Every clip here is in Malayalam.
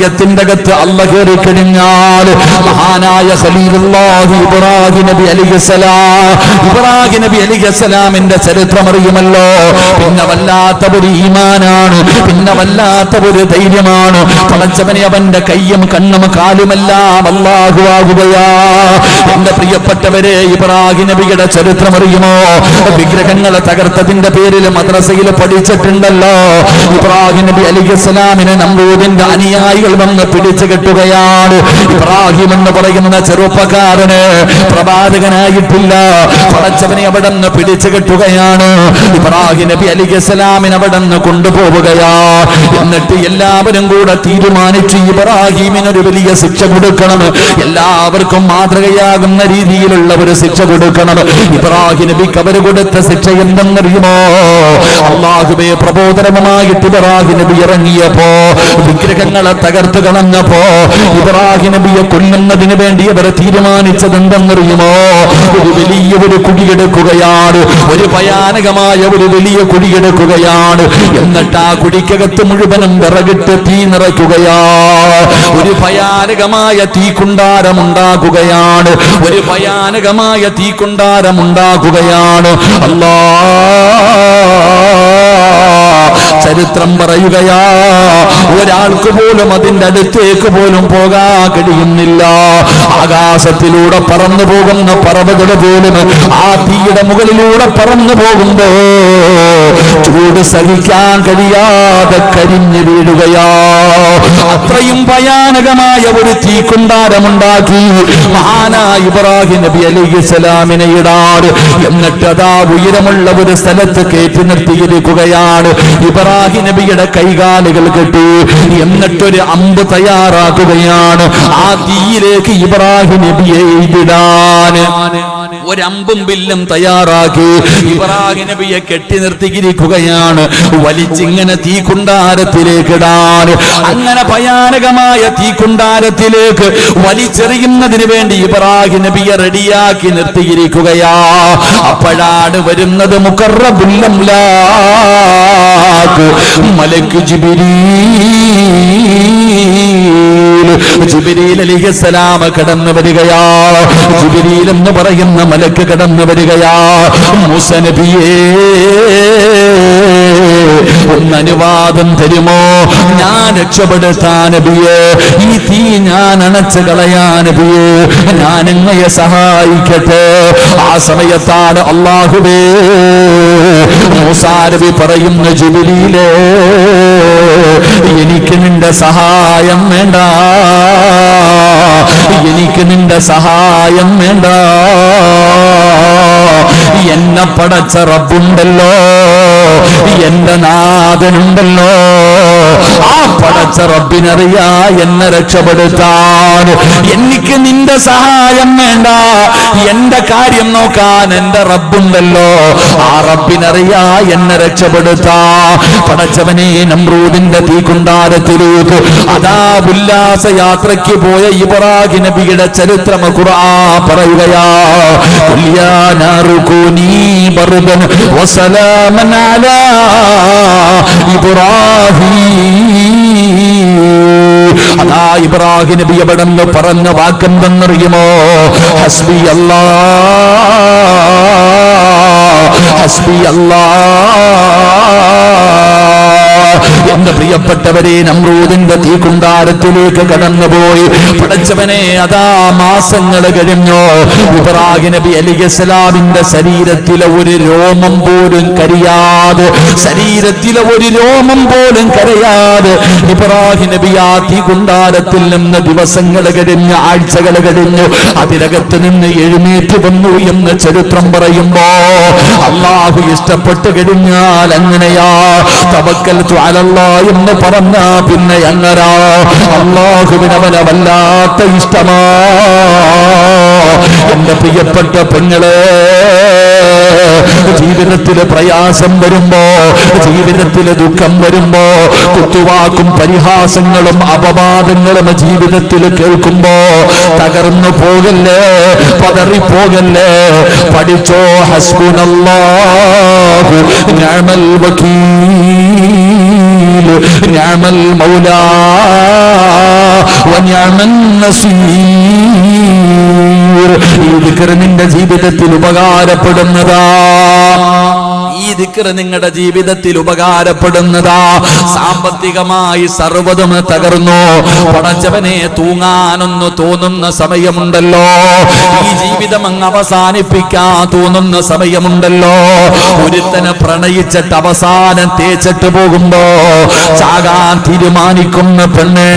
ഹൃദയത്തിന്റെ അകത്ത് അല്ല കയറി കഴിഞ്ഞാൽ മഹാനായ ഖലീലുല്ലാഹി ഇബ്രാഹിം നബി അലിഹസലാം ഇബ്രാഹിം നബി അലിഹസലാമിന്റെ ചരിത്രം അറിയുമല്ലോ. പിന്നെ വല്ലാത്ത ഒരു ഈമാനാണ് പിന്നെ വല്ലാത്ത ഒരു ധൈര്യമാണ്. പടച്ചവനെ അവന്റെ കയ്യും കണ്ണും കാലുമെല്ലാം അല്ലാഹുവാകുകയാ എന്റെ പ്രിയപ്പെട്ടവരെ ഇബ്രാഹിം നബിയുടെ ചരിത്രം അറിയുമോ? വിഗ്രഹങ്ങളെ തകർത്തതിന്റെ പേരിൽ മദ്രസയിൽ പഠിച്ചിട്ടുണ്ടല്ലോ. ഇബ്രാഹിം നബി അലിഖലാമിനെ നമ്പൂതിന്റെ അനുയായികൾ വന്ന് പിടിച്ചു കെട്ടുകയാണ്. ഇബ്രാഹിം എന്ന് പറയുന്ന ചെറുപ്പക്കാരന് പ്രവാചകനായിട്ടില്ല. പടച്ചവനെ അവിടെ നിന്ന് പിടിച്ചു കെട്ടുകയാണ്. ഇബ്രാഹിം നബി അലി ഗസലാമിന് അവിടെ നിന്ന് കൊണ്ടുപോവുകയാ. എന്നിട്ട് എല്ലാവരും കൂടെ തീരുമാനിച്ചു ഇബ്രാഹിമിന് ഒരു വലിയ ശിക്ഷ കൊടുക്കണം. എല്ലാവർക്കും മാതൃകയാകുന്ന രീതിയിലുള്ള ഒരു ശിക്ഷ കൊടുക്കണം. ഇബ്രാഹിം നബിക്ക് അവർ കൊടുത്ത ശിക്ഷ എന്തെന്നറിയുമോ? അള്ളാഹുബെ പ്രബോധനമായിട്ട് ഇബ്രാഹിം നബി ഇറങ്ങിയപ്പോ വിഗ്രഹങ്ങളെ തകർത്ത് കളഞ്ഞപ്പോ ഇബ്രാഹിം നബിയെ കൊല്ലുന്നതിന് വേണ്ടി അവർ തീരുമാനിച്ചത് എന്തെന്നറിയുമോ ഒരു വലിയ ഒരു കുടിയെടുക്കുകയാണ്. ഒരു ഭയാനകമായ ഒരു വലിയ കുടിയെടുക്കുകയാണ്. എന്നിട്ട് ആ കുടിക്കകത്ത് മുഴുവനും വിറകിട്ട് തീ നിറയ്ക്കുകയാ. ഒരു ഭയാനകമായ തീക്കുണ്ടാരം ഒരു ഭയാനകമായ തീക്കുണ്ടാരം ഉണ്ടാക്കുകയാണ് അല്ലാ ചരിത്രം പറയുകയാ ഒരാൾക്ക് പോലും അതിന്റെ അടുത്തേക്ക് പോലും പോകാ കഴിയുന്നില്ല. ആകാശത്തിലൂടെ പറന്നു പോകുന്ന പറവകൾ പോലും ആ തീയുടെ മുകളിലൂടെ പറന്നു പോകുമ്പോ ചൂട് സഹിക്കാൻ കഴിയാതെ കരിഞ്ഞു വീഴുകയാ. അത്രയും ഭയാനകമായ ഒരു തീക്കുണ്ടാരമുണ്ടാക്കി മഹാനായ ഇബ്രാഹിം നബി അലൈഹി സ്വലാമിനെ ഇടാറ്. എന്നിട്ട് അതാ ഉയരമുള്ള ഒരു സ്ഥലത്ത് കയറ്റി നിർത്തിയിരിക്കുകയാണ്. ഇബ്രാഹിം നബിയുടെ കൈകാലുകൾ കെട്ടി എന്നിട്ടൊരു അമ്പ് തയ്യാറാക്കുകയാണ്. ആ തീയിലേക്ക് ഇബ്രാഹിം നബിയെ ഇടാൻ ഒരമ്പും ബില്ലും തയ്യാറാക്കി. ഇബ്രാഹിം നബിയെ കെട്ടി നിർത്തിയിരിക്കുകയാണ്. വലിച്ചിങ്ങനെ തീക്കുണ്ടാരത്തിലേക്ക് ഇടാൻ അങ്ങനെ ഭയാനകമായ തീക്കുണ്ടാരത്തിലേക്ക് വലിച്ചെറിയുന്നതിന് വേണ്ടി ഇബ്രാഹിം നബിയെ റെഡിയാക്കി നിർത്തിയിരിക്കുകയാ. അപ്പോഴാണ് വരുന്നത് മുക്കറബുല്ലംലാക്ക് മലക്ക് ജിബിരീ. ജിബിരിയിൽ അലിഹസലാമ കടന്നു വരികയാ. എന്ന് പറയുന്ന മലക്ക് കടന്നു വരികയാ. മൂസ നബിയേ ഒന്ന് അനുവാദം തരുമോ? ഞാൻ രക്ഷപ്പെടുത്താൻ നബിയേ ഈ തീ ഞാൻ അണച്ചു കളയാൻ നബിയേ ഞാൻ എങ്ങനെ സഹായിക്കട്ടെ. ആ സമയത്താണ് അള്ളാഹുബേ മൂസാരവി പറയുന്ന ജുബിലിയിലേ എനിക്ക് നിന്റെ സഹായം വേണ്ട. എനിക്ക് നിന്റെ സഹായം വേണ്ട. എന്നെ പടച്ച റബ്ബുണ്ടല്ലോ എന്റെ നാഥനുണ്ടല്ലോ. ആ പടച്ച റബ്ബിനറിയാ എന്നെ രക്ഷപ്പെടുത്താൻ. എനിക്ക് നിന്റെ സഹായം വേണ്ട. എന്റെ കാര്യം നോക്കാൻ എന്റെ റബ്ബുണ്ടല്ലോ. ആ റബ്ബിനറിയാ എന്നെ രക്ഷപ്പെടുത്താ. പടച്ചവനെ നമ്രൂദിന്റെ തീക്കുണ്ടാരത്തിലേക്ക് അതാ ഉല്ലാസ യാത്രയ്ക്ക് പോയ ഇബ്രാഹിം നബിയുടെ ചരിത്രം ഖുർആ പറയുകയാ ഖുല്യാ നാറു وسلاما على إبراهيم അതാ ഇബ്രാഹിം നബി എവിടെന്ന് പറഞ്ഞ വാക്കെന്തെന്നറിയുമോ ഹസ്ബി അല്ലാ. ഹസ്ബി അല്ലാ. എന്റെ പ്രിയപ്പെട്ടവരെ നമ്രൂദിന്റെ തീകുണ്ടാരത്തിലേക്ക് കടന്നുപോയി. പടച്ചവനെ അതാ മാസങ്ങൾ കഴിഞ്ഞോ. ഇബ്രാഹിം നബി അലിഗസ്ലാമിന്റെ ശരീരത്തിലെ ഒരു രോമം പോലും കരിയാതെ ശരീരത്തിലെ ഒരു രോമം പോലും കരയാതെ ഇബ്രാഹിം നബി ആ തീകുണ്ടാരത്തിൽ നിന്ന് ദിവസങ്ങൾ കഴിഞ്ഞ് ആഴ്ചകൾ കഴിഞ്ഞു. അതിനകത്ത് നിന്ന് എഴുന്നേറ്റ് വന്നു എന്ന് ചരിത്രം പറയുമ്പോ അള്ളാഹു ഇഷ്ടപ്പെട്ടു കഴിഞ്ഞാൽ അങ്ങനെയാ. തവക്കൽ അലല്ലാ എന്ന് പറഞ്ഞ പിന്നെ എങ്ങനാ? അള്ളാഹുവിനവനെ വല്ലാത്ത ഇഷ്ടമാ. എന്റെ പ്രിയപ്പെട്ട പെങ്ങളെ ജീവിതത്തിൽ പ്രയാസം വരുമ്പോ ജീവിതത്തിൽ ദുഃഖം വരുമ്പോ കുത്തുവാക്കും പരിഹാസങ്ങളും അപവാദങ്ങളും ജീവിതത്തിൽ കേൾക്കുമ്പോ തകർന്നു പോകല്ലേ പതറിപ്പോകല്ലേ? പഠിച്ചോ ഹസ്ബുനല്ലാഹു ഞാമൽ വക്കീൽ. നിഅമൽ മൗലാ വനിഅമൻ നസീർ. ഈ നിന്റെ ജീവിതത്തിൽ ഉപകാരപ്പെടുന്നതാ. ഈ ദിക്ർ നിങ്ങളുടെ ജീവിതത്തിൽ ഉപകാരപ്പെടുന്നതാ. സാമ്പത്തികമായി സർവതും തകർന്നു. പടച്ചവനെ തൂങ്ങാനൊന്നു തോന്നുന്ന സമയമുണ്ടല്ലോ. ഈ ജീവിതം അങ്ങ് അവസാനിപ്പിക്കാൻ തോന്നുന്ന സമയമുണ്ടല്ലോ. ഒരുത്തനെ പ്രണയിച്ചിട്ട് അവസാനം തേച്ചിട്ട് പോകുമ്പോ ചാകാൻ തീരുമാനിക്കുന്ന പെണ്ണേ.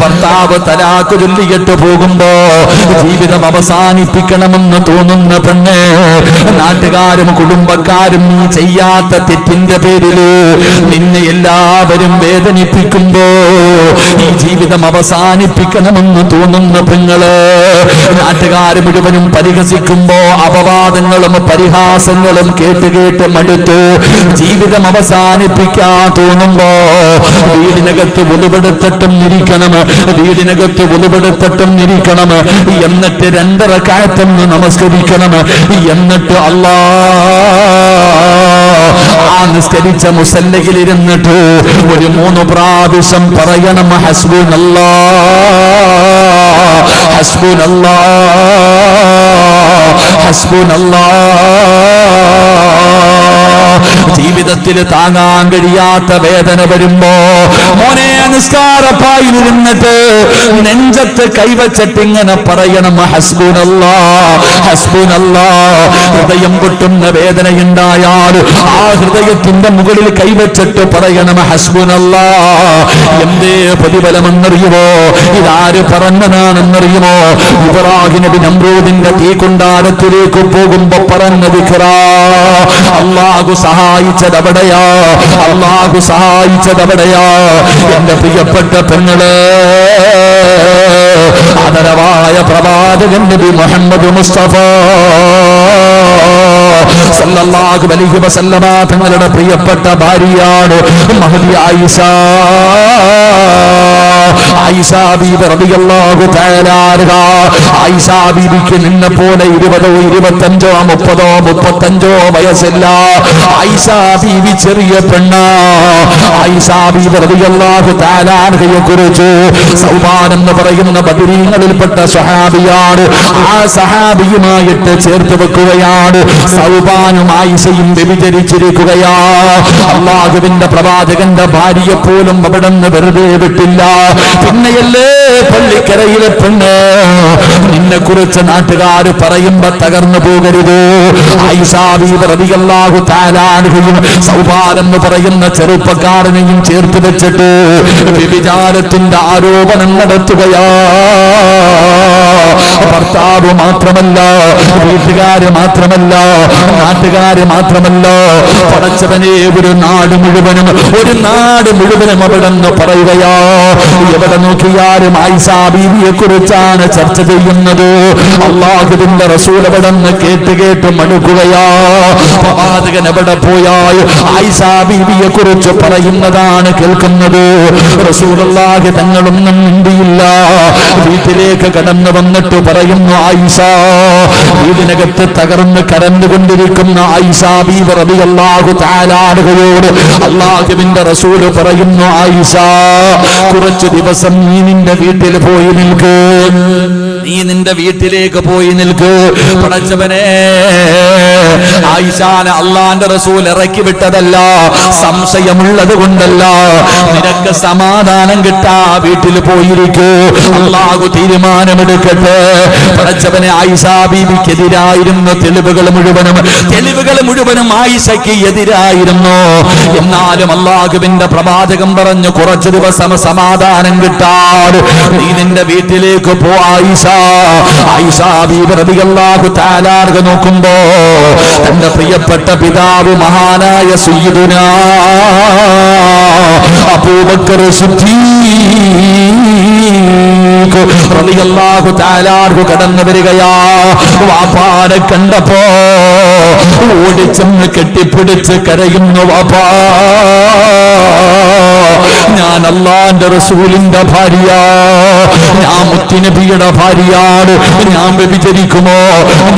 ഭർത്താവ് തലാക്ക് ചൊല്ലിയിട്ട് പോകുമ്പോ ജീവിതം അവസാനിപ്പിക്കണമെന്ന് തോന്നുന്ന പെണ്ണ്. നാട്ടുകാരും കുടുംബക്കാരും നീ ചെയ്യാത്ത തെറ്റിന്റെ പേരിൽ നിന്നെ എല്ലാവരും വേദനിപ്പിക്കുമ്പോ ഈ ജീവിതം അവസാനിപ്പിക്കണമെന്ന് തോന്നുന്ന പെങ്ങൾ നാട്ടുകാർ മുഴുവനും പരിഹസിക്കുമ്പോ അപവാദങ്ങളും പരിഹാസങ്ങളും കേട്ട് കേട്ട് മടുത്തു. ജീവിതം അവസാനിപ്പിക്കാൻ തോന്നുമ്പോ വീടിനകത്ത് ഒതുപെടുത്തിട്ടും ഇരിക്കണം. വീടിനകത്ത് ഒതുപെടുത്തിട്ടും ഇരിക്കണം. എന്നിട്ട് രണ്ടര കാറ്റം നമസ്കരിക്കണം. എന്നിട്ട് അല്ലാ আল্লাহ ആ നിസ്കരിച്ച മുസല്ലയിൽ ഇരുന്നിട്ട് ഒരു മൂന്ന് പ്രാവശ്യം പറയണം ഹസ്ബുനല്ലാ ഹസ്ബു നല്ല ജീവിതത്തിൽ താങ്ങാൻ കഴിയാത്ത വേദന വരുമ്പോ മോനെ നിസ്കാരപ്പായിരുന്നിട്ട് നെഞ്ചത്ത് കൈവച്ചിട്ട് ഇങ്ങനെ പറയണം ഹസ്ബുനല്ലാ ഹസ്ബുനല്ലാ. ഹൃദയം പൊട്ടുന്ന വേദനയുണ്ടായാൽ ആ ഹൃദയത്തിന്റെ മുകളിൽ കൈവച്ചിട്ട് പറയണം ഹസ്ബുനല്ലാ എന്തേ പ്രതിഫലമെന്നറിയുമോ? ഇതാര് പറഞ്ഞതാണെന്നറിയുമോ? ഇബ്രാഹിം നബി നമ്രൂദിന്റെ തീക്കുണ്ടാരത്തിലേക്ക് പോകുമ്പോ പറഞ്ഞത് അള്ളാഹു സഹായിച്ചത് അവിടെയാ അള്ളാഹു സഹായിച്ചത് അവിടെയാ എന്റെ പ്രിയപ്പെട്ട പെങ്ങൾ ആദരവായ പ്രവാചകൻ നബി മുഹമ്മദ് മുസ്തഫ സല്ലല്ലാഹു അലൈഹി വസല്ലമ തങ്ങളുടെ പ്രിയപ്പെട്ട ഭാര്യയാണ് മഹദി ആയിഷ. ബീബിക്ക് നിന്നെ പോലെ ഇരുപതോ ഇരുപത്തഞ്ചോ മുപ്പതോ മുപ്പത്തഞ്ചോ വയസ്സില്ല. ആയിഷ ബീബി ചെറിയ പെണ്ണ. ആയിഷ ബീബി റളിയല്ലാഹു തആല അൻഹയെ കുറിച്ച് സൗബാൻ എന്ന് പറയുന്ന ബദരീങ്ങളിൽപ്പെട്ട സഹാബിയാണ് ആ സഹാബിയുമായിട്ട് ചേർത്ത് വെക്കുകയാണ്. സൗബാനും ആയിഷയും വ്യഭിചരിച്ചിരിക്കുകയാ. അള്ളാഹുവിന്റെ പ്രവാചകന്റെ ഭാര്യയെ പോലും അവിടെ നിന്ന് വെറുതെ വിട്ടില്ല. പിന്നെയല്ലേ പള്ളിക്കരയിലെ പെണ്ണ്. നിന്നെ കുറിച്ച് നാട്ടുകാർ പറയുമ്പോ തകർന്നു പോകരുത്. ഐസാബിഹു താലാനുകയും സൗഭാരം എന്ന് പറയുന്ന ചെറുപ്പക്കാരനെയും ചേർത്ത് വെച്ചിട്ട് വ്യഭിചാരത്തിന്റെ ആരോപണം നടത്തുകയാ. ഭർത്താവ് മാത്രമല്ല വീട്ടുകാര് മാത്രമല്ല നാട്ടുകാര് മാത്രമല്ല. പടച്ചവനെ ഒരു നാട് മുഴുവനും ഒരു നാട് മുഴുവനും അവിടെ നിന്ന് പറയുകയാ. എവിടെ നോക്കിയാലും ആയിസാ ബീവിയെ കുറിച്ചാണ് ചർച്ച ചെയ്യുന്നത്. അള്ളാഹുവിന്റെ റസൂൽ അവിടെ നിന്ന് കേട്ട് കേട്ട് മടുക്കുകയാ. പ്രവാചകൻ എവിടെ പോയാൽ ആയിസാ ബീവിയെ കുറിച്ച് പറയുന്നതാണ് കേൾക്കുന്നത്. റസൂലുള്ളാഹി തങ്ങളൊന്നും മിണ്ടിയില്ല. വീട്ടിലേക്ക് കടന്നു വന്നിട്ട് പറയുന്നു ആയിഷ വീടിനകത്ത് തകർന്ന് കരന്നുകൊണ്ടിരിക്കുന്ന ആയിഷ ബീവറബി അള്ളാഹു താലാടുകയോട് അള്ളാഹുവിന്റെ റസൂൽ പറയുന്നു ആയിഷ കുറച്ചു ദിവസം നീ നിന്റെ വീട്ടിൽ പോയി നിൽക്ക്. നീ നിന്റെ വീട്ടിലേക്ക് പോയി നിൽക്കൂ. പടച്ചവനെ ആയിഷാന അള്ളാന്റെ റസൂൽ ഇറക്കി വിട്ടതല്ല സംശയമുള്ളത് കൊണ്ടല്ല. നിനക്ക് സമാധാനം കിട്ടാ വീട്ടിൽ പോയിരിക്കൂ. അള്ളാഹു തീരുമാനമെടുക്കട്ടെ. പടച്ചവനെ ആയിഷാ ബീബിക്കെതിരായിരുന്നു തെളിവുകൾ മുഴുവനും. തെളിവുകൾ മുഴുവനും ആയിഷയ്ക്ക് എതിരായിരുന്നു. എന്നാലും അള്ളാഹുവിന്റെ പ്രവാചകം പറഞ്ഞു കുറച്ചു ദിവസം സമാധാനം കിട്ടാ നീ നിന്റെ വീട്ടിലേക്ക് പോ ആയിഷ. ആയിഷ ബീബി റളിയല്ലാഹു തആല അൻഹ നോക്കുമ്പോ തന്റെ പ്രിയപ്പെട്ട പിതാവ് മഹാനായ സയ്യിദുനാ അബൂബക്കർ റളിയല്ലാഹു തആല അൻഹു കടന്നു വരികയാ. വാപ്പാനെ കണ്ടപ്പോ ഓടിച്ചെന്ന് കെട്ടിപ്പിടിച്ച് കരയുന്നു വാപ്പാ. ഞാൻ അല്ലാന്റെ റസൂലിന്റെ ഭാര്യ. ഞാൻ മുത്തിനബിയുടെ ഭാര്യയാണ് ഞാൻ വ്യഭിചരിക്കുമോ?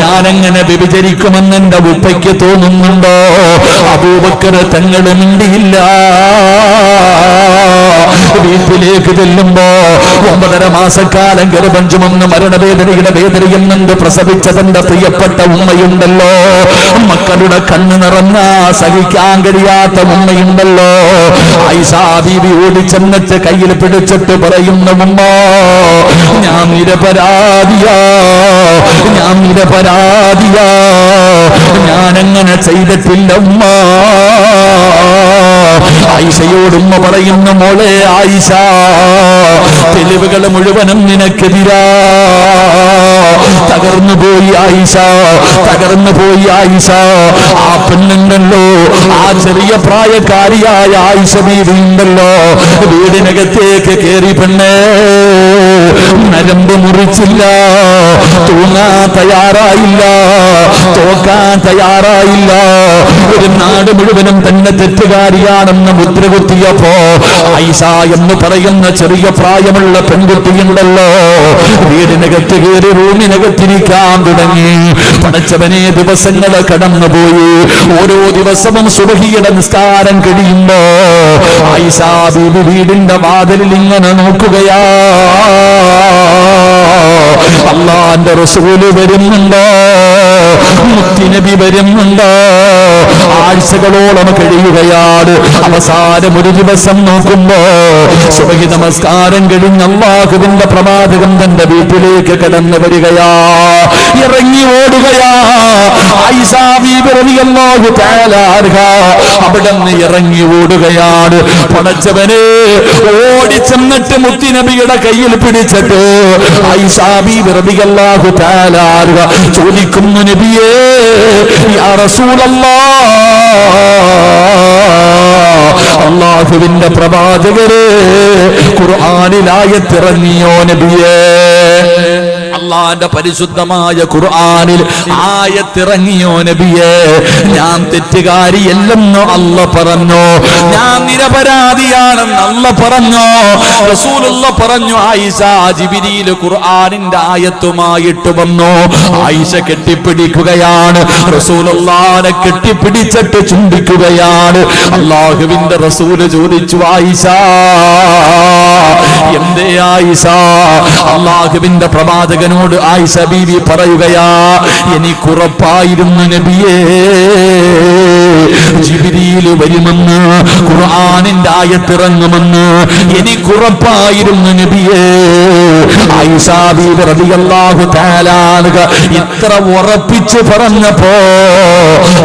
ഞാൻ എങ്ങനെ വ്യഭിചരിക്കുമെന്ന് എന്റെ ഉപ്പയ്ക്ക് തോന്നുന്നുണ്ടോ? അബൂബക്കർ തങ്ങൾ മിണ്ടിയില്ല. വീട്ടിലേക്ക് ചെല്ലുമ്പോ ഒമ്പതര മാസക്കാലം ഗർഭം ചുമന്ന് മരണവേദനയുടെ വേദനയിൽ നിന്ന് പ്രസവിച്ച തന്റെ പ്രിയപ്പെട്ട ഉമ്മയുണ്ടല്ലോ. മക്കളുടെ കണ്ണ് നിറഞ്ഞ സഹിക്കാൻ കഴിയാത്ത ഉമ്മയുണ്ടല്ലോ. ഐസാ ബീവി ഓടിച്ചെന്നിട്ട് കയ്യിൽ പിടിച്ചിട്ട് പറയുന്ന ഉമ്മ ഞാൻ നിരപരാധിയാ ഞാൻ നിരപരാധിയാ ഞാനങ്ങനെ ചെയ്തിട്ടില്ല ഉമ്മ. ആയിഷയോടുമ്മ പറയുന്ന മോളെ ആയിഷ തെളിവുകൾ മുഴുവനും നിനക്കെതിരാ. തകർന്നു പോയി ആയിഷ തകർന്നു പോയി ആയിഷ. ആ പെണ്ണുണ്ടല്ലോ ആ ചെറിയ പ്രായക്കാരിയായ ആയിഷ വീടുണ്ടല്ലോ വീടിനകത്തേക്ക് കയറി പെണ്ണേ. നരമ്പ് മുറിച്ചില്ല തൂങ്ങാൻ തയ്യാറായില്ല തോക്കാൻ തയ്യാറായില്ല. ഒരു നാട് മുഴുവനും തന്നെ തെറ്റുകാരിയാണെന്ന് മുദ്ര കുത്തിയപ്പോ ഐസ എന്ന് പറയുന്ന ചെറിയ പ്രായമുള്ള പെൺകുട്ടിയുണ്ടല്ലോ. വീടിനകത്ത് കയറി റൂമിനകത്തിരിക്കാൻ തുടങ്ങി. പടച്ചവനെ ദിവസങ്ങൾ കടന്നുപോയി. ഓരോ ദിവസവും സുബഹിയുടെ നിസ്കാരം കഴിയുമ്പോ ഐസ വീടിന്റെ വാതിലിൽ ഇങ്ങനെ നോക്കുകയാ. അള്ളാന്റെ റസൂൽ വരുന്നുണ്ടോ മുത്തിനബി വരുന്നുണ്ട് ആഴ്ചകളോളം കഴിയുകയാണ്. അവസാനം ഒരു ദിവസം നോക്കുമ്പോ സുബഹി നമസ്കാരം കഴിഞ്ഞ അള്ളാഹുവിന്റെ പ്രവാചകൻ തന്റെ വീട്ടിലേക്ക് കടന്നു വരികയാ. ഇറങ്ങി ഓടുകയാ. അവിടെ നിന്ന് ഇറങ്ങി ഓടുകയാണ്. പടച്ചവനെ ഓടി ചെന്നിട്ട് മുത്തിനബിയുടെ കയ്യിൽ പിടിച്ചിട്ട് ചോദിക്കുന്നു നബിയേ യാ റസൂലല്ലാഹ് അള്ളാഹുവിന്റെ പ്രവാചകരെ ഖുർആനിലായത്തിറങ്ങിയോ നബിയേ. അള്ളാന്റെ പരിശുദ്ധമായ ഖുർആാനിൽ ആയത്തിറങ്ങിയോ നബിയേ? ഞാൻ തെറ്റുകാരിയല്ലെന്ന് അല്ല പറഞ്ഞു? ഞാൻ നിരപരാധിയാണെന്ന് അല്ല പറഞ്ഞു? റസൂലുള്ള പറഞ്ഞു ആയിഷ ജിബിരിയിൽ ഖുർആനിന്റെ ആയത്തുമായിട്ട് വന്നു? ആയിഷ കെട്ടിപ്പിടിക്കുകയാണ്. റസൂലുള്ളാനെ കെട്ടിപ്പിടിച്ചിട്ട് ചുംബിക്കുകയാണ് അള്ളാഹുവിന്റെ റസൂൽ ചോദിച്ചു ആയിഷ എന്തേ ആയിഷ? അള്ളാഹുവിന്റെ പ്രവാചകനോട് ആയിഷ ബീവി പറയുകയാ എനിക്കുറപ്പായിരുന്നു നബിയേ. ജിബിരിയിൽ വരുമെന്ന് ഖുർആനിന്റെ ആയത്തിറങ്ങുമെന്ന് എനിക്കുറപ്പായിരുന്നു നബിയേ. തആല അൻഹ ഇത്ര ഉറപ്പിച്ചു പറഞ്ഞപ്പോ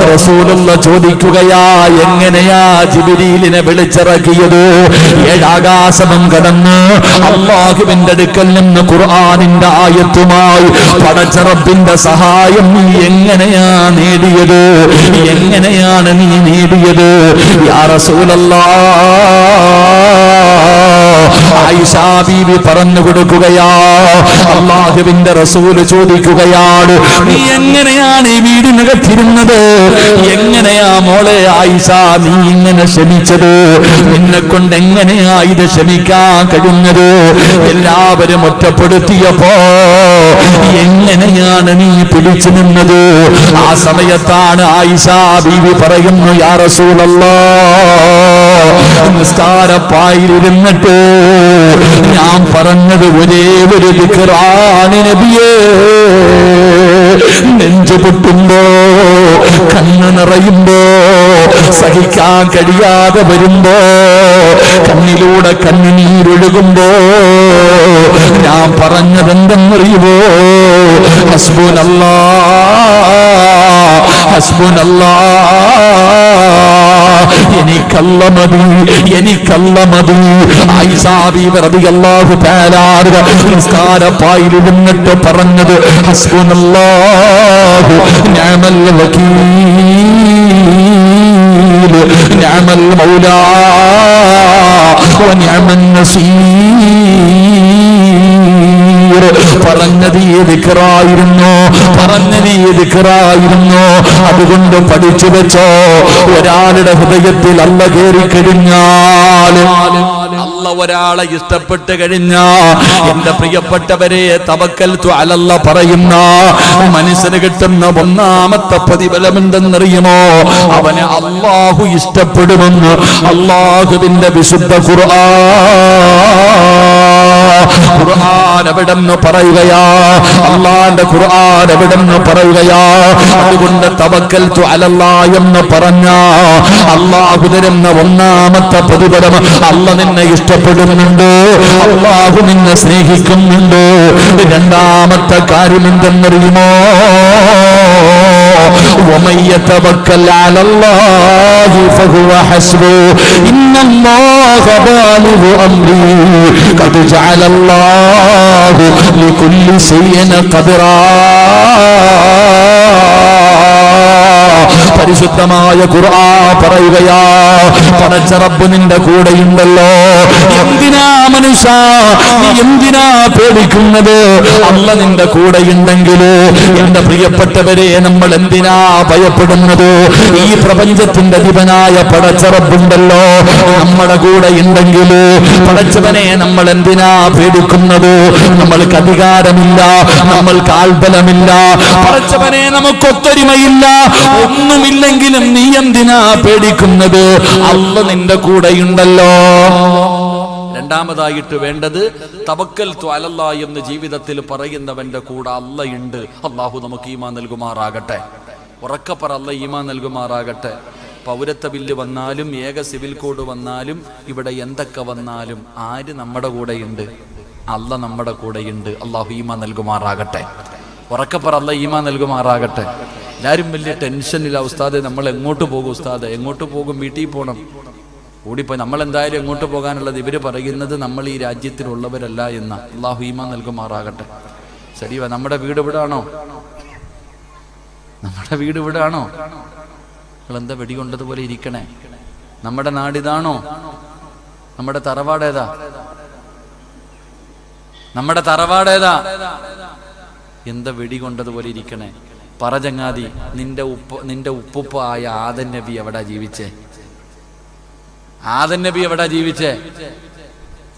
റസൂലുള്ള ചോദിക്കുകയാ എങ്ങനെയാ ജിബിരിയിലിനെ വിളിച്ചിറക്കിയത്? ഏഴാകാശമം കടന്ന് അള്ളാഹുവിന്റെ അടുക്കൽ നിന്ന് ഖുർആനിന്റെ ആയത്തുമായി പടച്ചറപ്പിന്റെ സഹായം നീ എങ്ങനെയാ നേടിയത്? എങ്ങനെയാണ് നീ നേടിയത്. യാ റസൂലല്ലാ. ബീവി പറഞ്ഞു കൊടുക്കുകയാ. അള്ളാഹുവിന്റെ റസൂൽ ചോദിക്കുകയാണ് നീ എങ്ങനെയാണ് ഈ വീടിനകത്തിരുന്നത്? എങ്ങനെയാ മോളെ ആയിഷ നീ ഇങ്ങനെ ക്ഷമിച്ചത്? നിന്നെ കൊണ്ട് എങ്ങനെയാ ഇത് ക്ഷമിക്കാൻ കഴിഞ്ഞത്? എല്ലാവരും ഒറ്റപ്പെടുത്തിയപ്പോ എങ്ങനെയാണ് നീ പിടിച്ചു നിന്നത്? ആ സമയത്താണ് ആയിഷ ബീവി പറയുന്നു യാ റസൂലല്ലോ നിസ്കാരപ്പായിരുന്നിട്ട് ഞാൻ പറഞ്ഞത് ഒരേ ഒരു ദിക്റാണ് നബിയേ. നെഞ്ചു പൊട്ടുമ്പോ കണ്ണ് നിറയുമ്പോ സഹിക്കാൻ കഴിയാതെ വരുമ്പോ കണ്ണിലൂടെ കണ്ണുനീരൊഴുകുമ്പോ ഞാൻ പറഞ്ഞതെന്തെന്നറിയുമോ ഹസ്ബുനല്ലാ ഹസ്ബുനല്ലാ. എനിക്കല്ല മതി എനിക്കല്ല മതി നിസ്കാരപ്പായിലിരുന്നിട്ട് പറഞ്ഞത് ഹസ്ബുനല്ലാഹു നിഅമൽ മൗലാ പറഞ്ഞത് ഏത് ദിക്റായിരുന്നു പറഞ്ഞത് ഏത് ദിക്റായിരുന്നു അതുകൊണ്ട് പഠിച്ചു വെച്ചോ. ഒരാളുടെ ഹൃദയത്തിൽ അല്ല കയറി കഴിഞ്ഞാൽ. അല്ല ഒരാളെ ഇഷ്ടപ്പെട്ട് കഴിഞ്ഞ. എന്റെ പ്രിയപ്പെട്ടവരെ തവക്കൽ അലല്ല പറയുന്ന മനസ്സിന് കിട്ടുന്ന ഒന്നാമത്തെ പ്രതിഫലം എന്തെന്നറിയുമോ അവന് അള്ളാഹു ഇഷ്ടപ്പെടുമെന്ന് അള്ളാഹുവിന്റെ വിശുദ്ധ ഖുർആൻ ഖുർആൻ ഖുർആൻ എന്ന് ഒന്നാമത്തെ പ്രതിഫലം അല്ല നിന്നെ ഇഷ്ടപ്പെടുന്നുണ്ട്? അള്ളാഹു നിന്നെ സ്നേഹിക്കുന്നുണ്ട്? രണ്ടാമത്തെ കാര്യം എന്തെന്നറിയുമോ? ومن يتوكل على الله فهو حسبه. إن الله بالغ أمري قد جعل الله لكل شيء قدرا. പരിശുദ്ധമായ ഖുർആ പറയുകയാ പടച്ച റബ്ബ് നിന്റെ കൂടെയുണ്ടല്ലോ. എന്തിനാ മനുഷ്യ നീ എന്തിനാ പേടിക്കുന്നത്? അല്ല നിന്റെ കൂടെയുണ്ടെങ്കിലോ? എന്റെ പ്രിയപ്പെട്ടവരെ നമ്മൾ എന്തിനാ ഭയപ്പെടുന്നത്? ഈ പ്രപഞ്ചത്തിന്റെ അധിപനായ പടച്ച റബ്ബുണ്ടല്ലോ. നമ്മുടെ കൂടെ ഉണ്ടെങ്കിൽ പടച്ചവനെ നമ്മൾ എന്തിനാ പേടിക്കുന്നത്? നമ്മൾക്ക് അധികാരമില്ല നമ്മൾക്ക് ആൽബലമില്ല. പടച്ചവനെ നമുക്ക് ഒത്തൊരുമയില്ല. ഒന്നുമില്ലെങ്കിലും നീ എന്തിനാ പേടിക്കുന്നത്? അല്ല നിന്റെ കൂടെയുണ്ടല്ലോ. രണ്ടാമതായിട്ട് വേണ്ടത് തവക്കൽ അലല്ല എന്ന് ജീവിതത്തിൽ പറയുന്നവന്റെ കൂടെ അല്ലയുണ്ട് അള്ളാഹു നമുക്ക് ഈമാ നൽകുമാറാകട്ടെ. ഉറക്കപ്പറ അല്ല ഈമാ നൽകുമാറാകട്ടെ. പൗരത്വ ബില്ല് വന്നാലും ഏക സിവിൽ കോഡ് വന്നാലും ഇവിടെ എന്തൊക്കെ വന്നാലും ആര് നമ്മുടെ കൂടെയുണ്ട്? അല്ല നമ്മുടെ കൂടെയുണ്ട്. അള്ളാഹു ഈമാ നൽകുമാറാകട്ടെ. ഉറക്കപ്പറ അല്ല ഈമാൻ നൽകുമാറാകട്ടെ. എല്ലാവരും വലിയ ടെൻഷനില്ല ഉസ്താദെ നമ്മൾ എങ്ങോട്ട് പോകും ഉസ്താദെ? എങ്ങോട്ട് പോകും? വീട്ടിൽ പോകണം ഓടിപ്പോയി. നമ്മൾ എന്തായാലും എങ്ങോട്ട് പോകാനുള്ളത്? ഇവർ പറയുന്നത് നമ്മൾ ഈ രാജ്യത്തിലുള്ളവരല്ല എന്ന. അള്ളാഹു ഈമാൻ നൽകുമാറാകട്ടെ. ശരിവ നമ്മുടെ വീട് ഇവിടാണോ? നമ്മുടെ വീട് ഇവിടാണോ? നിങ്ങൾ എന്താ വെടികൊണ്ടതുപോലെ ഇരിക്കണേ? നമ്മുടെ നാടിതാണോ? നമ്മുടെ തറവാടേതാ? നമ്മുടെ തറവാടേതാ? എന്താ വെടികൊണ്ടതുപോലെ ഇരിക്കണേ? പറ ചങ്ങാതി നിന്റെ ഉപ്പ നിന്റെ ഉപ്പുപ്പ ആയ ആദൻ നബി എവിടാ ജീവിച്ചേ? ആദൻ നബി എവിടാ ജീവിച്ചേ?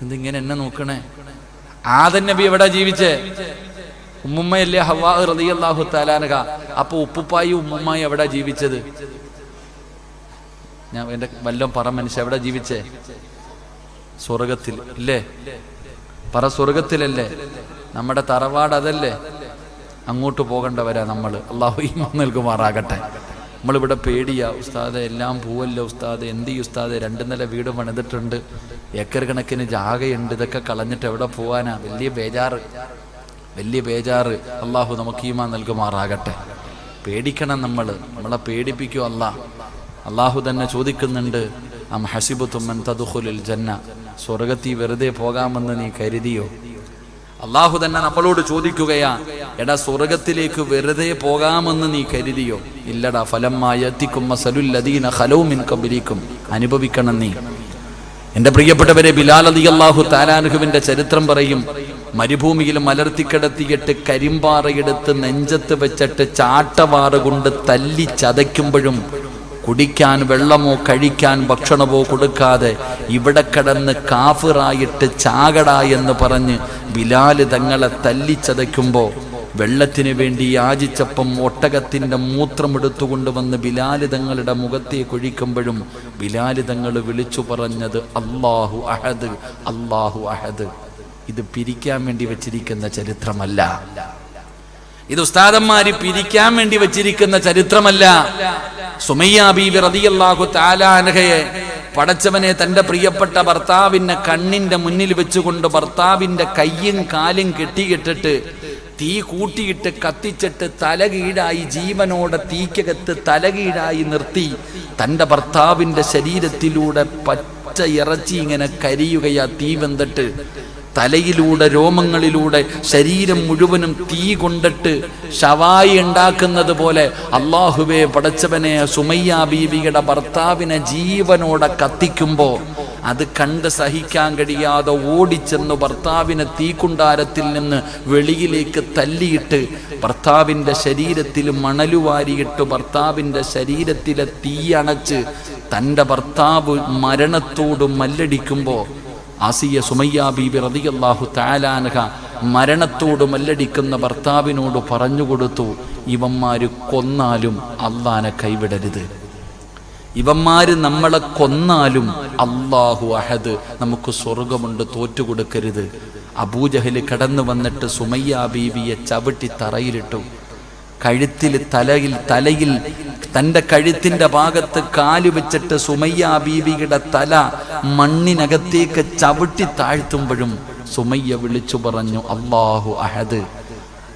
എന്തിങ്ങനെ എന്നെ നോക്കണേ? ആദൻ നബി എവിടാ ജീവിച്ചേ? ഉമ്മുമ്മയല്ലേ ഹവാ റതിയല്ലാഹു താലാനക അപ്പൊ ഉപ്പുപ്പായി ഉമ്മുമ്മായി എവിടാ ജീവിച്ചത്? ഞാൻ എന്റെ വല്ലം പറ മനുഷ്യ എവിടെ ജീവിച്ചേ? സ്വർഗത്തിൽ ഇല്ലേ? പറ സ്വർഗത്തിലല്ലേ? നമ്മുടെ തറവാട് അതല്ലേ? അങ്ങോട്ട് പോകേണ്ടവരാ നമ്മൾ അള്ളാഹു ഈമാൻ നൽകുമാറാകട്ടെ. നമ്മളിവിടെ പേടിയാ ഉസ്താദെ എല്ലാം പൂവല്ല ഉസ്താദെ എന്ത് ഈ ഉസ്താദെ രണ്ട് നില വീട് പണിതിട്ടുണ്ട്. ഏക്കർ കണക്കിന് ജാഗയുണ്ട് ഇതൊക്കെ കളഞ്ഞിട്ട് എവിടെ പോവാനാ? വലിയ ബേജാറ്. വലിയ ബേജാറ്. അള്ളാഹു നമുക്ക് ഈമാൻ നൽകുമാറാകട്ടെ. പേടിക്കണം നമ്മൾ നമ്മളെ പേടിപ്പിക്കൂ അല്ല. അള്ളാഹു തന്നെ ചോദിക്കുന്നുണ്ട് അം ഹസിബു തുമ്മൻ തദുഹുലിൽ ജന്ന? സ്വർഗത്തി വെറുതെ പോകാമെന്ന് നീ കരുതിയോ? അള്ളാഹു തന്നെ നമ്മളോട് ചോദിക്കുകയാ എടാ സ്വർഗത്തിലേക്ക് വെറുതെ പോകാമെന്ന് നീ കരുതിയോ? ഇല്ലടാ ഫലമായത്തിക്കും ഹലൗമിൻ കബിലിക്കും അനുഭവിക്കണം നീ. എന്റെ പ്രിയപ്പെട്ടവരെ ബിലാൽ അലി അള്ളാഹു താലാനുഹുവിന്റെ ചരിത്രം പറയും മരുഭൂമിയിൽ മലർത്തിക്കിടത്തിയിട്ട് കരിമ്പാറയെടുത്ത് നെഞ്ചത്ത് വെച്ചിട്ട് ചാട്ടവാറ് കൊണ്ട് തല്ലി ചതയ്ക്കുമ്പോഴും കുടിക്കാൻ വെള്ളമോ കഴിക്കാൻ ഭക്ഷണമോ കൊടുക്കാതെ ഇവിടെ കിടന്ന് കാഫിറായിട്ട് ചാകട എന്ന് പറഞ്ഞ് ബിലാൽ തങ്ങളെ തല്ലിച്ചതയ്ക്കുമ്പോൾ വെള്ളത്തിന് വേണ്ടി യാചിച്ചപ്പം ഒട്ടകത്തിന്റെ മൂത്രമെടുത്തുകൊണ്ടുവന്ന് ബിലാൽ തങ്ങളുടെ മുഖത്തെ കൊഴിക്കുമ്പോഴും ബിലാൽ തങ്ങൾ വിളിച്ചു പറഞ്ഞത് അള്ളാഹു അഹദ് അള്ളാഹു അഹദ്. ഇത് പിരിക്കാൻ വേണ്ടി വെച്ചിരിക്കുന്ന ചരിത്രമല്ല. ഇത് ഉസ്താദന്മാര് പിരിക്കാൻ വേണ്ടി വെച്ചിരിക്കുന്ന ചരിത്രമല്ല. സുമയ്യ ബീവി റതിയല്ലാഹു താലാനഹയെ പടച്ചവനെ തന്റെ പ്രിയപ്പെട്ട ഭർത്താവിനെ കണ്ണിന്റെ മുന്നിൽ വെച്ചുകൊണ്ട് ഭർത്താവിന്റെ കയ്യും കാലും കെട്ടിയിട്ടിട്ട് തീ കൂട്ടിയിട്ട് കത്തിച്ചിട്ട് തലകീഴായി ജീവനോടെ തീക്കകത്ത് തലകീഴായി നിർത്തി തന്റെ ഭർത്താവിന്റെ ശരീരത്തിലൂടെ പച്ച ഇറച്ചി ഇങ്ങനെ കരിയുകയാ തീ വെന്തിട്ട്. തലയിലൂടെ രോമങ്ങളിലൂടെ ശരീരം മുഴുവനും തീ കൊണ്ടിട്ട് ഷവായി ഉണ്ടാക്കുന്നത് പോലെ അള്ളാഹുവെ പടച്ചവനെ സുമയ്യ ബീവിയുടെ ഭർത്താവിനെ ജീവനോടെ കത്തിക്കുമ്പോ അത് കണ്ട് സഹിക്കാൻ കഴിയാതെ ഓടിച്ചെന്ന് ഭർത്താവിനെ തീക്കുണ്ടാരത്തിൽ നിന്ന് വെളിയിലേക്ക് തല്ലിയിട്ട് ഭർത്താവിന്റെ ശരീരത്തിൽ മണലുവാരിയിട്ട് ഭർത്താവിന്റെ ശരീരത്തിലെ തീ അണച്ച് തന്റെ ഭർത്താവ് മരണത്തോട് മല്ലടിക്കുമ്പോൾ ആസിയ സുമയ്യ ബീബി റതിയല്ലാഹു താലാനഹ മരണത്തോട് മല്ലടിക്കുന്ന ഭർത്താവിനോട് പറഞ്ഞുകൊടുത്തു ഇവന്മാര് കൊന്നാലും അള്ളാനെ കൈവിടരുത്. ഇവന്മാര് നമ്മളെ കൊന്നാലും അള്ളാഹു അഹദ് നമുക്ക് സ്വർഗമുണ്ട് തോറ്റുകൊടുക്കരുത്. അബൂജഹൽ കടന്നു വന്നിട്ട് സുമയ്യ ബീവിയെ ചവിട്ടി തറയിലിട്ടു. കഴുത്തിൽ തലയിൽ തലയിൽ തന്റെ കഴുത്തിന്റെ ഭാഗത്ത് കാൽ വെച്ചിട്ട് സുമയ്യ ബീവിയുടെ തല മണ്ണിനകത്തേക്ക് ചവിട്ടി താഴ്ത്തുമ്പോഴും സുമയ്യ വിളിച്ചു പറഞ്ഞു അള്ളാഹു അഹദ്.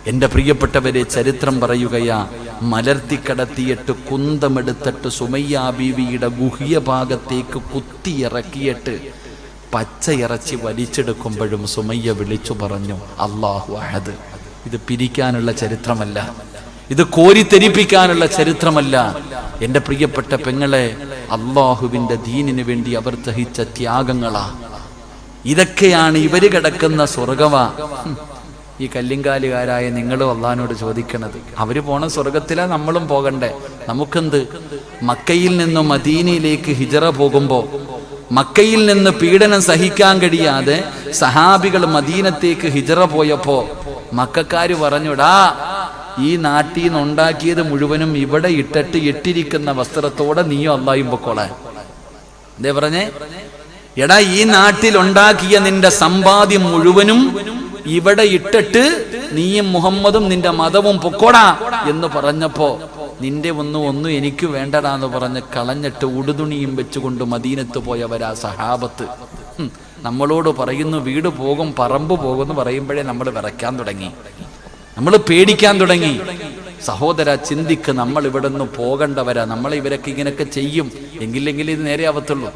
എന്റെ പ്രിയപ്പെട്ടവരെ ചരിത്രം പറയുകയാ മലർത്തി കടത്തിയിട്ട് കുന്തമെടുത്തിട്ട് സുമയ്യ ബീവിയുടെ ഗുഹ്യ ഭാഗത്തേക്ക് കുത്തിയിറക്കിയിട്ട് പച്ചയിറച്ചി വലിച്ചെടുക്കുമ്പോഴും സുമയ്യ വിളിച്ചു പറഞ്ഞു അള്ളാഹു അഹദ് ഇത് പിരിക്കാനുള്ള ചരിത്രമല്ല. ഇത് കോരിത്തെരിപ്പിക്കാനുള്ള ചരിത്രമല്ല. എന്റെ പ്രിയപ്പെട്ട പെങ്ങളെ അള്ളാഹുവിന്റെ ദീനിനു വേണ്ടി അവർ സഹിച്ച ത്യാഗങ്ങളാ. ഇതൊക്കെയാണ് ഇവർ കിടക്കുന്ന സ്വർഗവ. ഈ കല്ലിങ്കാലുകാരായ നിങ്ങളും അള്ളഹാനോട് ചോദിക്കണത്. അവർ പോണ സ്വർഗത്തിലാ നമ്മളും പോകണ്ടേ. നമുക്കെന്ത്? മക്കയിൽ നിന്നും മദീനയിലേക്ക് ഹിജറ പോകുമ്പോ മക്കയിൽ നിന്ന് പീഡനം സഹിക്കാൻ കഴിയാതെ സഹാബികൾ മദീനത്തേക്ക് ഹിജറ പോയപ്പോ മക്കാര് പറഞ്ഞുടാ ഈ നാട്ടിൽ നിന്ന് ഉണ്ടാക്കിയത് മുഴുവനും ഇവിടെ ഇട്ടിട്ട് ഇട്ടിരിക്കുന്ന വസ്ത്രത്തോടെ നീയോ അള്ളായും പൊക്കോളെ. എന്തേ പറഞ്ഞേ? എടാ ഈ നാട്ടിൽ ഉണ്ടാക്കിയ നിന്റെ സമ്പാദ്യം മുഴുവനും ഇവിടെ ഇട്ടിട്ട് നീയും മുഹമ്മദും നിന്റെ മതവും പൊക്കോടാ എന്ന് പറഞ്ഞപ്പോ നിന്റെ ഒന്നും ഒന്നും എനിക്ക് വേണ്ടടാ എന്ന് പറഞ്ഞ് കളഞ്ഞിട്ട് ഉടുതുണിയും വെച്ചുകൊണ്ട് മദീനത്ത് പോയവരാ സഹാബത്ത്. നമ്മളോട് പറയുന്നു വീട് പോകും പറമ്പ് പോകും എന്ന് പറയുമ്പോഴേ നമ്മൾ വിറയ്ക്കാൻ തുടങ്ങി. നമ്മൾ പേടിക്കാൻ തുടങ്ങി. സഹോദര ചിന്തിക്ക് നമ്മൾ ഇവിടെ നിന്ന് പോകേണ്ടവരാ. നമ്മൾ ഇവരൊക്കെ ഇങ്ങനെയൊക്കെ ചെയ്യും. എങ്കിലെങ്കിൽ ഇത് നേരെ ആവത്തുള്ളൂ.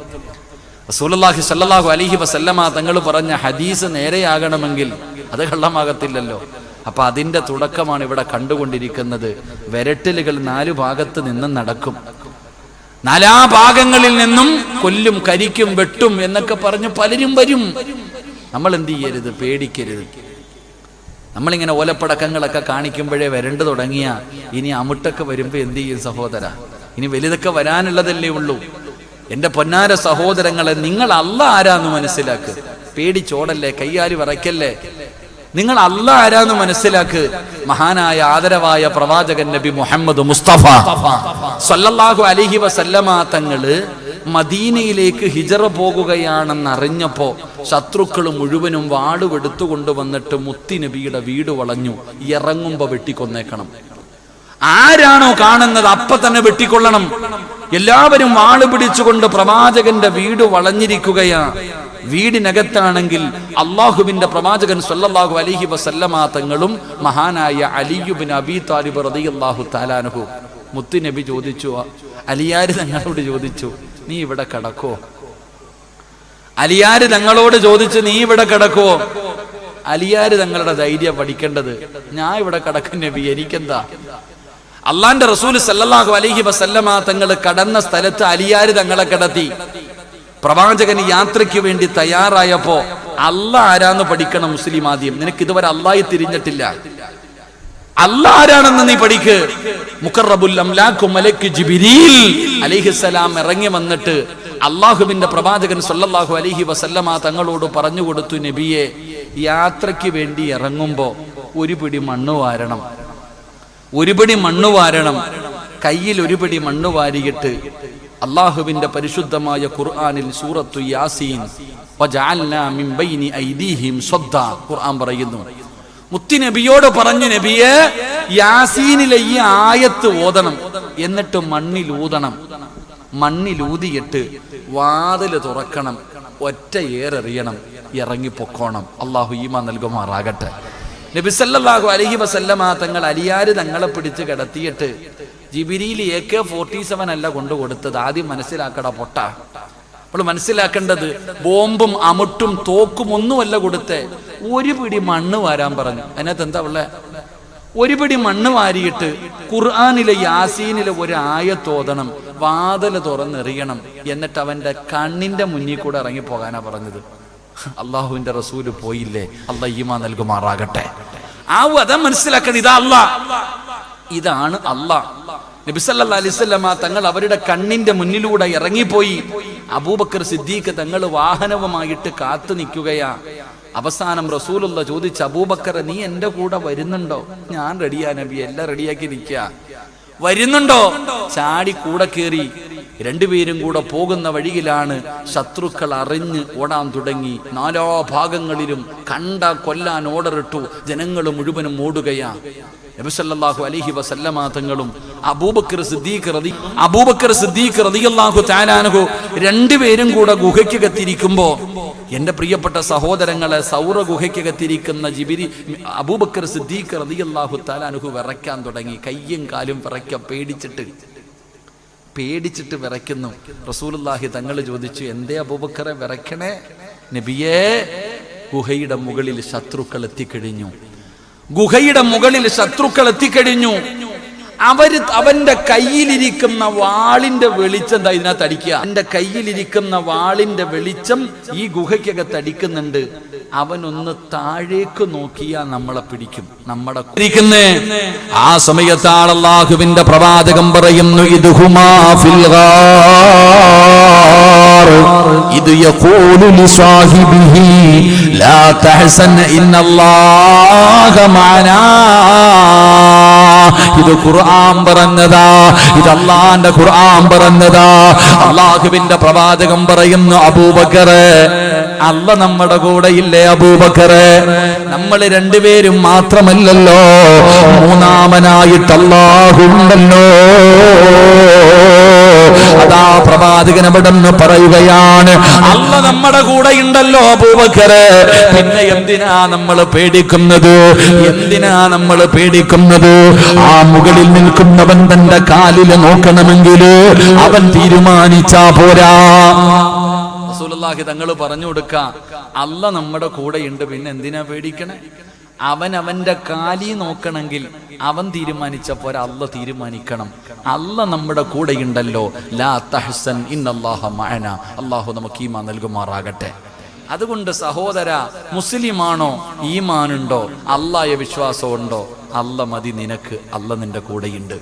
റസൂലുള്ളാഹി സല്ലല്ലാഹു അലൈഹി വസല്ലമ തങ്ങൾ പറഞ്ഞ ഹദീസ് നേരെയാകണമെങ്കിൽ അത് കള്ളമാകത്തില്ലല്ലോ. അപ്പൊ അതിന്റെ തുടക്കമാണ് ഇവിടെ കണ്ടുകൊണ്ടിരിക്കുന്നത്. വിരട്ടലുകൾ നാലു ഭാഗത്ത് നിന്നും നടക്കും. നാലാ ഭാഗങ്ങളിൽ നിന്നും കൊല്ലും കരിക്കും വെട്ടും എന്നൊക്കെ പറഞ്ഞ് പലരും വരും. നമ്മൾ എന്ത് ചെയ്യരുത്? പേടിക്കരുത്. നമ്മളിങ്ങനെ ഓലപ്പടക്കങ്ങളൊക്കെ കാണിക്കുമ്പോഴേ വരണ്ടു തുടങ്ങിയ ഇനി അമുട്ടൊക്കെ വരുമ്പോ എന്ത് ചെയ്യും സഹോദര? ഇനി വലുതൊക്കെ വരാനുള്ളതല്ലേ ഉള്ളൂ. എന്റെ പൊന്നാര സഹോദരങ്ങളെ നിങ്ങൾ അല്ല ആരാന്ന് മനസ്സിലാക്ക്. പേടിച്ചോടല്ലേ കയ്യാലി വിറയ്ക്കല്ലേ? നിങ്ങൾ അല്ല ആരാന്ന് മനസ്സിലാക്ക്. മഹാനായ ആദരവായ പ്രവാചകൻ നബി മുഹമ്മദ് മുസ്തഫ. സല്ലല്ലാഹു അലിഹി വസല്ലമ തങ്ങൾ മദീനയിലേക്ക് ഹിജറ പോകുകയാണെന്ന് അറിഞ്ഞപ്പോ ശത്രുക്കൾ മുഴുവനും വാടുവെടുത്തു കൊണ്ടുവന്നിട്ട് മുത്തി നബിയുടെ വീട് വളഞ്ഞു. ഇറങ്ങുമ്പോ വെട്ടിക്കൊന്നേക്കണം. ആരാണോ കാണുന്നത് അപ്പൊ തന്നെ വെട്ടിക്കൊള്ളണം. എല്ലാവരും വാൾ പിടിച്ചുകൊണ്ട് പ്രവാചകന്റെ വീട് വളഞ്ഞിരിക്കുകയാ. വീടിനകത്താണെങ്കിൽ അള്ളാഹുവിന്റെ പ്രവാചകൻ സല്ലല്ലാഹു അലൈഹി വസല്ലമ തങ്ങളും മഹാനായ അലിയുബിൻ അബി താലിബ് റളിയല്ലാഹു താലാനുഹു മുത്തു നബി ചോദിച്ചു അലിയാര് തങ്ങളോട് ചോദിച്ചു നീ ഇവിടെ കിടക്കോ? അലിയാര് തങ്ങളോട് ചോദിച്ചു നീ ഇവിടെ കിടക്കോ? അലിയാര് തങ്ങളുടെ ധൈര്യം പഠിക്കേണ്ടത്? ഞാൻ ഇവിടെ കിടക്കും നബി എനിക്കെന്താ? അള്ളാന്റെ റസൂൽ സല്ലാഹു അലൈഹി വസല്ലമ തങ്ങൾ കടന്ന സ്ഥലത്ത് അലിയാര് തങ്ങളെ കിടത്തി. പ്രവാചകൻ യാത്രയ്ക്ക് വേണ്ടി തയ്യാറായപ്പോ അല്ല ആരാന്ന് പഠിക്കണം മുസ്ലിം ആദ്യം. നിനക്ക് ഇതുവരെ അല്ലായി തിരിഞ്ഞിട്ടില്ല. അല്ല ആരാണെന്ന് നീ പഠിക്ക്. അലിഹിസലാം ഇറങ്ങി വന്നിട്ട് അള്ളാഹുവിന്റെ പ്രവാചകൻ സല്ലല്ലാഹു അലൈഹി വസല്ലമ തങ്ങളോട് പറഞ്ഞു കൊടുത്തു നബിയെ യാത്രയ്ക്ക് വേണ്ടി ഇറങ്ങുമ്പോ ഒരു പിടി മണ്ണ് വാരണം. ഒരു പിടി മണ്ണ് വാരണം. കയ്യിൽ ഒരു പിടി മണ്ണ് വാരിയിട്ട് അള്ളാഹുവിന്റെ പരിശുദ്ധമായ ഖുർആാനിൽ സൂറത്തു യാസീൻ ഖുർആൻ പറയുന്നു. മുത്തി നബിയോട് പറഞ്ഞു നബിയെ യാസീനിലെ ഈ ആയത്ത് ഓതണം. എന്നിട്ട് മണ്ണിൽ ഊതണം. മണ്ണിൽ ഊതിയിട്ട് വാതിൽ തുറക്കണം. ഒറ്റ ഏറെറിയണം. ഇറങ്ങി പൊക്കോണം അള്ളാഹു ഈമ നൽകുമാറാകട്ടെ. നബി സല്ലല്ലാഹു അലൈഹി വസല്ലമ തങ്ങൾ അലിയാര് തങ്ങളെ പിടിച്ച് കിടത്തിയിട്ട് ജിബിരിയിൽ എ കെ ഫോർട്ടി സെവൻ അല്ല കൊണ്ടു കൊടുത്തത്. ആദ്യം മനസ്സിലാക്കട പൊട്ട. അപ്പോൾ മനസ്സിലാക്കേണ്ടത് ബോംബും അമുട്ടും തോക്കും ഒന്നുമല്ല കൊടുത്തേ. ഒരു പിടി മണ്ണ് വാരാൻ പറഞ്ഞു. അതിനകത്ത് എന്താ ഉള്ളേ? ഒരു പിടി മണ്ണ് വാരിയിട്ട് ഖുർആാനിലെ യാസീനിലെ ഒരു ആയത്തോതണം വാതൽ തുറന്നെറിയണം എന്നിട്ട് അവന്റെ കണ്ണിന്റെ മുന്നിൽ കൂടെ ഇറങ്ങി പോകാനാ പറഞ്ഞത്. അള്ളാഹുവിന്റെ റസൂൽ പോയില്ലേ? അല്ല ഈമാ നൽകുമാറാകട്ടെ. ആ അതാ മനസ്സിലാക്കണം ഇതാ അല്ല ഇതാണ് അള്ളാ. നബിസല്ലാ അലിസ്വല്ലമ്മ തങ്ങൾ അവരുടെ കണ്ണിന്റെ മുന്നിലൂടെ ഇറങ്ങിപ്പോയി. അബൂബക്കർ സിദ്ദീഖ് തങ്ങൾ വാഹനവുമായിട്ട് കാത്തു നിൽക്കുകയാ. അവസാനം റസൂലുള്ള ചോദിച്ച അബൂബക്കർ നീ എന്റെ കൂടെ വരുന്നുണ്ടോ? ഞാൻ റെഡിയാ നബി എല്ലാം റെഡിയാക്കി നിൽക്കുക വരുന്നുണ്ടോ? ചാടി കൂടെ കയറി. രണ്ടുപേരും കൂടെ പോകുന്ന വഴിയിലാണ് ശത്രുക്കൾ അറിഞ്ഞ് ഓടാൻ തുടങ്ങി. നാലോ ഭാഗങ്ങളിലും കണ്ട കൊല്ലാൻ ഓർഡറിട്ടു ജനങ്ങൾ മുഴുവനും ഓടുകയാ. നബിസല്ലാഹു അലഹി വസല്ലമ തങ്ങളും അബൂബക്കർ സിദ്ദീഖ് റതി അബൂബക്കർ സിദ്ദീഖ് റതിയല്ലാഹു താലാനഹു രണ്ടുപേരും കൂടെ ഗുഹയ്ക്ക് കത്തിരിക്കുമ്പോ എന്റെ പ്രിയപ്പെട്ട സഹോദരങ്ങളെ സൗര ഗുഹയ്ക്കകത്തിരിക്കുന്ന ജിബിരി അബൂബക്കർ സിദ്ദീഖ് റതിയല്ലാഹു താലാനുഹു വിറയ്ക്കാൻ തുടങ്ങി. കയ്യും കാലും വിറയ്ക്ക പേടിച്ചിട്ട് പേടിച്ചിട്ട് വിറയ്ക്കുന്നു. റസൂലുള്ളാഹി തങ്ങൾ ചോദിച്ചു എന്തേ അബൂബക്കറെ വിറയ്ക്കണേ? നബിയേ ഗുഹയുടെ മുകളിൽ ശത്രുക്കൾ എത്തിക്കഴിഞ്ഞു. ഗുഹയുടെ മുകളിൽ ശത്രുക്കൾ എത്തിക്കഴിഞ്ഞു. അവർ അവന്റെ കയ്യിലിരിക്കുന്ന വാളിന്റെ വെളിച്ചം എന്താ ഇതിനകത്ത് അടിക്കുക. എന്റെ കയ്യിലിരിക്കുന്ന വാളിന്റെ വെളിച്ചം ഈ ഗുഹയ്ക്കകത്ത് അടിക്കുന്നുണ്ട്. അവനൊന്ന് താഴേക്ക് നോക്കിയാ നമ്മളെ പിടിക്കും. നമ്മുടെ ഇരിക്കുന്നേ. ആ സമയത്താണ് പ്രവാചകം പറയുന്നു ഇത്. ഇത് ലാ തഹസൻ ഇന്നല്ലാഹ മഅനാ. ഇത് ഖുർആൻ പറഞ്ഞതാ. ഇത് അള്ളാന്റെ ഖുർആൻ പറഞ്ഞതാ. അള്ളാഹുവിന്റെ പ്രവാചകം പറയുന്നു അബൂബക്കർ അല്ല നമ്മുടെ കൂടെ ഇല്ലേ അബൂബക്കറെ? നമ്മൾ രണ്ടുപേരും മാത്രമല്ലല്ലോ. മൂന്നാമനായിട്ട് അല്ലാഹുണ്ടല്ലോ അതാ പ്രവാചകൻ അവിടെ നിന്ന് പറയുകയാണ് അല്ല നമ്മുടെ കൂടെ ഉണ്ടല്ലോ അബൂബക്കറെ. പിന്നെ എന്തിനാ നമ്മൾ പേടിക്കുന്നത്? എന്തിനാ നമ്മൾ പേടിക്കുന്നത്? ആ മുകളിൽ നിൽക്കുന്നവൻ തന്റെ കാലിൽ നോക്കണമെങ്കിൽ അവൻ തീരുമാനിച്ചാ പോരാ. തങ്ങൾ പറഞ്ഞു കൊടുക്ക അല്ല നമ്മുടെ കൂടെയുണ്ട് പിന്നെ എന്തിനാ പേടിക്കണേ? അവൻ അവന്റെ കാലി നോക്കണമെങ്കിൽ അവൻ തീരുമാനിച്ച പോരാ അല്ല തീരുമാനിക്കണം. അല്ല നമ്മുടെ കൂടെയുണ്ടല്ലോ. ലാ ഇന്നല്ലാഹ മഅന. അള്ളാഹു നമുക്ക് ഈമാ നൽകുമാറാകട്ടെ. അതുകൊണ്ട് സഹോദര മുസ്ലിമാണോ ഈമാനുണ്ടോ അള്ളായ വിശ്വാസമുണ്ടോ? അല്ല മതി നിനക്ക് അല്ല നിന്റെ കൂടെയുണ്ട്.